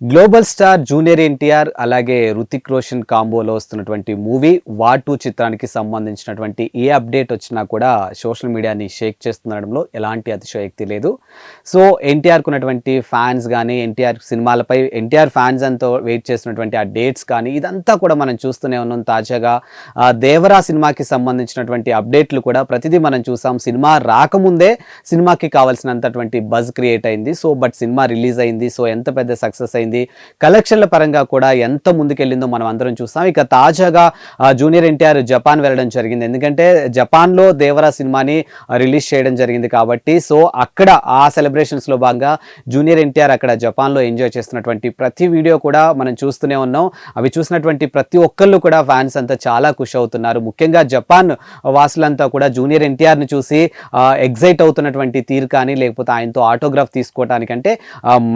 Global star junior NTR అలాగే రుతిక్ రోషన్ కాంబోలో వస్తున్నటువంటి movie వాటు two చిత్రానికి సంబంధించినటువంటి ఏ అప్డేట్ వచ్చినా కూడా సోషల్ మీడియాని షేక్ చేస్తుండడంలో ఎలాంటి అతిశయోక్తి లేదు. సో ఎన్టీఆర్కు ఉన్నటువంటి ఫ్యాన్స్ కానీ ఎన్టీఆర్ సినిమాలపై ఎన్టీఆర్ ఫ్యాన్స్ అంతా వెయిట్ చేస్తున్నటువంటి ఆ డేట్స్ కానీ ఇదంతా కూడా మనం చూస్తూనే ఉన్నాం తాజాగా. దేవరా సినిమాకి సంబంధించినటువంటి అప్డేట్లు కూడా ప్రతిదీ మనం చూసాం. సినిమా రాకముందే సినిమాకి కావాల్సినంతటువంటి బజ్ క్రియేట్ అయింది. సో బట్ సినిమా రిలీజ్ అయింది. సో ఎంత పెద్ద సక్సెస్ అయింది కలెక్షన్ల పరంగా కూడా ఎంత ముందుకెళ్ళిందో మనం అందరం చూస్తాం. ఇక తాజాగా జూనియర్ ఎన్టీఆర్ జపాన్ వెళ్ళడం జరిగింది. ఎందుకంటే జపాన్లో దేవరా సినిమాని రిలీజ్ చేయడం జరిగింది కాబట్టి సో అక్కడ ఆ సెలబ్రేషన్స్లో భాగంగా జూనియర్ ఎన్టీఆర్ అక్కడ జపాన్లో ఎంజాయ్ చేస్తున్నటువంటి ప్రతి వీడియో కూడా మనం చూస్తూనే ఉన్నాం. అవి చూసినటువంటి ప్రతి ఒక్కళ్ళు కూడా ఫ్యాన్స్ అంతా చాలా ఖుషి అవుతున్నారు ముఖ్యంగా జపాన్ వాసులంతా కూడా జూనియర్ ఎన్టీఆర్ని చూసి ఎగ్జైట్ అవుతున్నటువంటి తీరు కానీ లేకపోతే ఆయనతో ఆటోగ్రాఫ్ తీసుకోవటానికంటే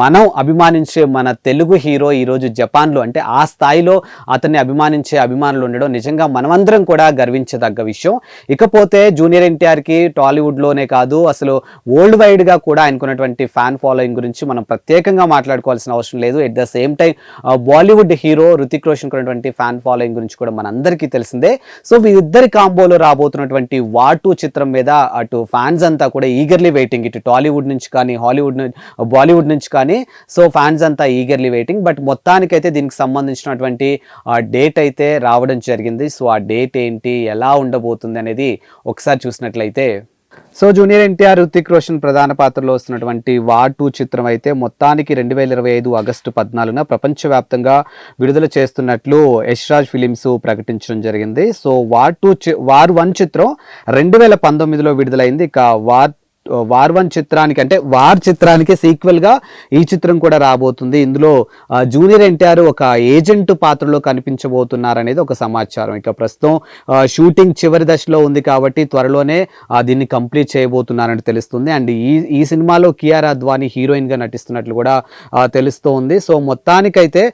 మనం అభిమానించే మన తెలుగు హీరో ఈరోజు జపాన్లో అంటే ఆ స్థాయిలో అతన్ని అభిమానించే అభిమానులు ఉండడం నిజంగా మనమందరం కూడా గర్వించదగ్గ విషయం. ఇకపోతే జూనియర్ ఎన్టీఆర్కి టాలీవుడ్లోనే కాదు అసలు వరల్డ్ వైడ్గా కూడా ఆయనకున్నటువంటి ఫ్యాన్ ఫాలోయింగ్ గురించి మనం ప్రత్యేకంగా మాట్లాడుకోవాల్సిన అవసరం లేదు. At the same time Bollywood hero Hrithik Roshan ఉన్నటువంటి ఫ్యాన్ ఫాలోయింగ్ గురించి కూడా మనందరికీ తెలిసిందే. సో వీరిద్దరి కాంబోలో రాబోతున్నటువంటి వాటు టూ చిత్రం మీద అటు ఫ్యాన్స్ అంతా కూడా ఈగర్లీ వెయిటింగ్. ఇటు టాలీవుడ్ నుంచి కానీ హాలీవుడ్ నుంచి బాలీవుడ్ నుంచి కానీ సో ఫ్యాన్స్ అంతా ఈగర్లీ వెయిటింగ్ బట్ మొత్తానికైతే దీనికి సంబంధించినటువంటి డేట్ అయితే రావడం జరిగింది. సో ఆ డేట్ ఏంటి ఎలా ఉండబోతుంది అనేది ఒకసారి చూసినట్లయితే సో జూనియర్ ఎన్టీఆర్ రుతిక్ రోషన్ ప్రధాన పాత్రలో వస్తున్నటువంటి వార్ టూ చిత్రం అయితే మొత్తానికి రెండు వేల ఇరవై ఐదు ఆగస్టు పద్నాలుగున ప్రపంచవ్యాప్తంగా విడుదల చేస్తున్నట్లు యశ్రాజ్ ఫిలిమ్స్ ప్రకటించడం జరిగింది. సో వార్ టూ చి- వార్ వన్ చిత్రం రెండు వేల పంతొమ్మిదిలో విడుదలైంది. ఇక వార్ వార్ వన్ చిత్రానికి అంటే వార్ చిత్రానికి సీక్వెల్గా ఈ చిత్రం కూడా రాబోతుంది. ఇందులో జూనియర్ ఎన్టీఆర్ ఒక ఏజెంట్ పాత్రలో కనిపించబోతున్నారనేది ఒక సమాచారం. ఇక ప్రస్తుతం షూటింగ్ చివరి దశలో ఉంది కాబట్టి త్వరలోనే దీన్ని కంప్లీట్ చేయబోతున్నారని తెలుస్తుంది. అండ్ ఈ ఈ సినిమాలో కియారా అద్వాని హీరోయిన్గా నటిస్తున్నట్లు కూడా తెలుస్తోంది. సో మొత్తానికైతే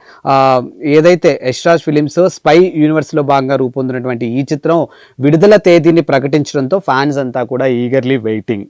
ఏదైతే యశ్రాజ్ ఫిలిమ్స్ స్పై యూనివర్స్లో భాగంగా రూపొందినటువంటి ఈ చిత్రం విడుదల తేదీని ప్రకటించడంతో ఫ్యాన్స్ అంతా కూడా ఈగర్లీ వెయిటింగ్